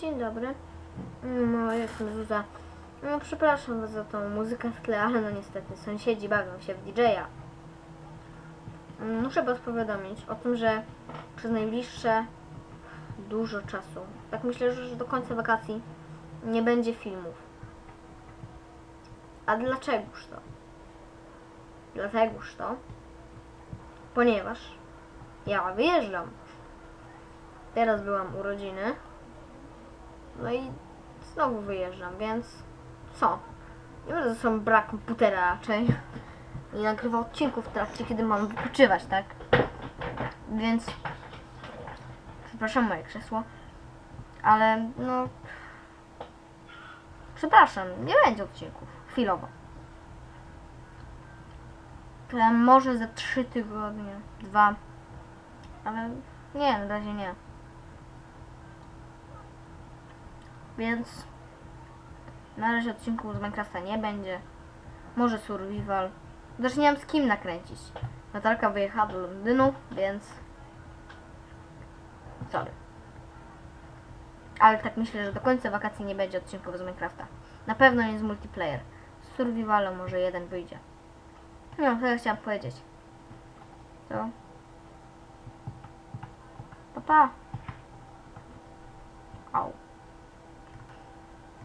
Dzień dobry. No, jestem Zuza. No, przepraszam was za tą muzykę w tle, ale no niestety sąsiedzi bawią się w DJ-a. Mm, Muszę was powiadomić o tym, że przez najbliższe dużo czasu, tak myślę, że do końca wakacji nie będzie filmów. A dlaczegoż to? Dlategoż to? Ponieważ ja wyjeżdżam. Teraz byłam urodziny. No i znowu wyjeżdżam, więc co? Nie będę ze sobą brak komputera raczej. I nagrywał odcinków w trakcie, kiedy mam wypoczywać, tak? Więc przepraszam moje krzesło. Ale no przepraszam, nie będzie odcinków. Chwilowo. Może za trzy tygodnie, dwa. Ale nie, na razie nie. Więc na razie odcinków z Minecrafta nie będzie. Może survival. Też nie mam z kim nakręcić. Natalka wyjechała do Londynu, więc sorry. Ale tak myślę, że do końca wakacji nie będzie odcinków z Minecrafta. Na pewno nie z multiplayer. Z survivalu może jeden wyjdzie. No, to ja chciałam powiedzieć. Co? Pa, pa. Au.